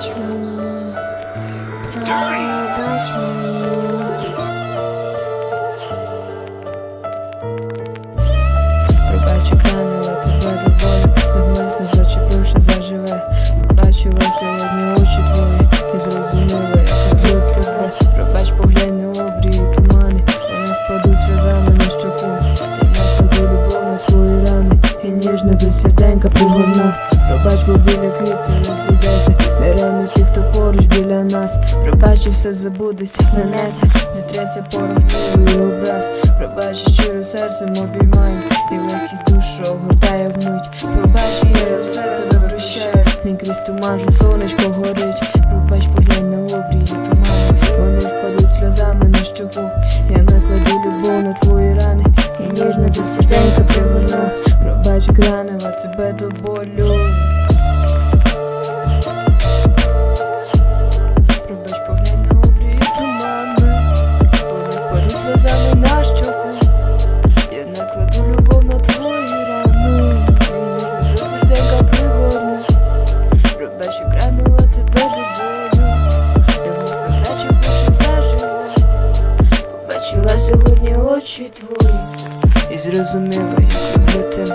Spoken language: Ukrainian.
Пробач мені. Пробач екранила тебе до болю Навмисно зачепивши заживе. Бачила сьогодні очі твої І зрозуміла, як люблю тебе. Пробач поглянь на обрії тумани. Вони впадуть сльозами на щоку ніжно до пригорну Пробач, бо біля квіти не сидеться. Не рани тих, хто поруч біля нас. Пробач, і все забудеться, нанесе. Зітреться порох твій образ. Пробач, щиро серцем обіймаю І легкість душу огортає вмить Пробач, я за все це запрещаю Мій крізь туман, сонечко горить. Пробач, поглянь на обрії тумани Вони впадуть сльозами на щоку Я накладу любов на твої рани. І ніжно до серденька тебе до болю. Пробач, поглянь на обрії тумани Вони впадуть сльозами Я накладу любов на твої рани. До серденька пригорну. Пробач, гранула тебе до болю. Я міцно зачепивши заживо. Побачила сьогодні очі твої. І зрозуміла, як люблю тебе